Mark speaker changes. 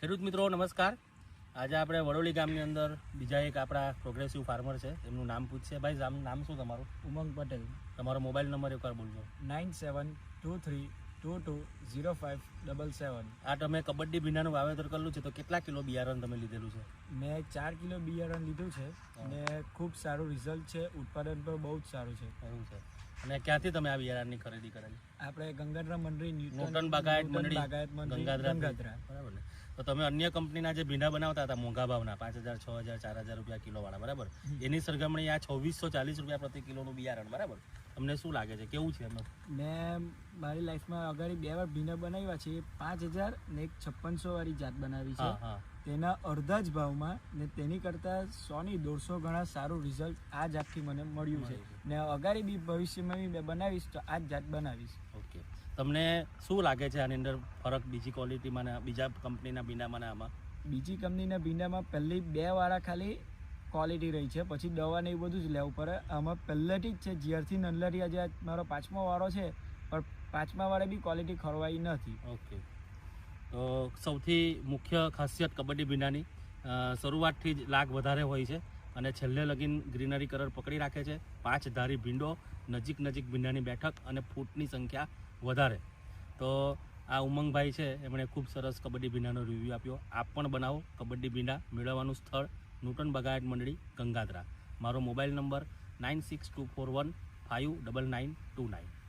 Speaker 1: ખેડૂત મિત્રો નમસ્કાર. આજે આપણે વડોલી ગામની અંદર બીજા એક આપણા પ્રોગ્રેસિવ ફાર્મર છે. એમનું નામ પૂછશે. ભાઈ નામ નામ શું તમારું?
Speaker 2: ઉમંગ પટેલ.
Speaker 1: તમારો મોબાઈલ નંબર એકવાર બોલજો.
Speaker 2: Nine seven two three two two zero five double seven.
Speaker 1: આ તમે કબડ્ડી ભીંડાનું વાવેતર કરેલું છે તો કેટલા કિલો બિયારણ તમે લીધેલું છે?
Speaker 2: મેં ચાર કિલો બિયારણ લીધું છે અને ખૂબ સારું રિઝલ્ટ છે. ઉત્પાદન પણ બહુ જ સારું છે.
Speaker 1: એવું છે. અને ક્યાંથી તમે આ બિયારણની ખરીદી કરેલી?
Speaker 2: આપણે ગંગાધરા મંડળી
Speaker 1: ન્યૂટન બાગાયત મંડળી.
Speaker 2: બાગાયત મંડળી
Speaker 1: ગંગાધરા. બરાબર ને? તો તમે અન્ય કંપનીના જે ભીંડા બનાવતા હતા મોંઘા ભાવના પાંચ હજાર છ હજાર ચાર હજાર રૂપિયા કિલોવાળા બરાબર? એની સરખામણી આ છવ્વીસો ચાલીસ રૂપિયા પ્રતિ કિલોનું બિયારણ બરાબર? તમને શું લાગે છે? કેવું છે એમનું?
Speaker 2: મેં મારી લાઈફમાં અગાડી બે વાર ભીના બનાવ્યા છે. પાંચ હજાર ને એક છપ્પનસો વાળી જાત બનાવી છે. તેના અડધા જ ભાવમાં ને તેની કરતાં સોની દોઢસો ગણા સારું રિઝલ્ટ આ જાતથી મને મળ્યું છે. ને અગાડી બી ભવિષ્યમાં બી બનાવીશ તો આ જ જાત બનાવીશ.
Speaker 1: તમને શું લાગે છે આની અંદર ફરક બીજી ક્વોલિટીમાં બીજા કંપનીના ભીંડામાં આમાં?
Speaker 2: બીજી કંપનીના ભીંડામાં પહેલી બે વાળા ખાલી ક્વોલિટી રહી છે. પછી દવા ને એવું બધું જ લેવું પડે. આમાં પહેલેથી જ છે જ્યારથી નંદલરિયા આ મારો પાંચમો વાળો છે પણ પાંચમા વાળે બી ક્વોલિટી ખરવાઈ નથી.
Speaker 1: ઓકે. તો સૌથી મુખ્ય ખાસિયત કબડ્ડી ભીંડાની શરૂઆતથી જ લાગ વધારે હોય છે. અને છેલ્લે લગીન ગ્રીનરી કલર પકડી રાખે છે. પાંચ ધારી ભીંડો, નજીક નજીક ભીંડાની બેઠક અને ફૂટની સંખ્યા વધારે. તો આ ઉમંગભાઈ છે, એમણે ખૂબ સરસ કબડ્ડી ભીંડાનો રિવ્યૂ આપ્યો. આપ પણ બનાવો કબડ્ડી ભીંડા, મેળવવાનું સ્થળ, નૂટન બગાયત મંડળી, ગંગાધરા. મારો mobile number nine six two four one five double nine two nine.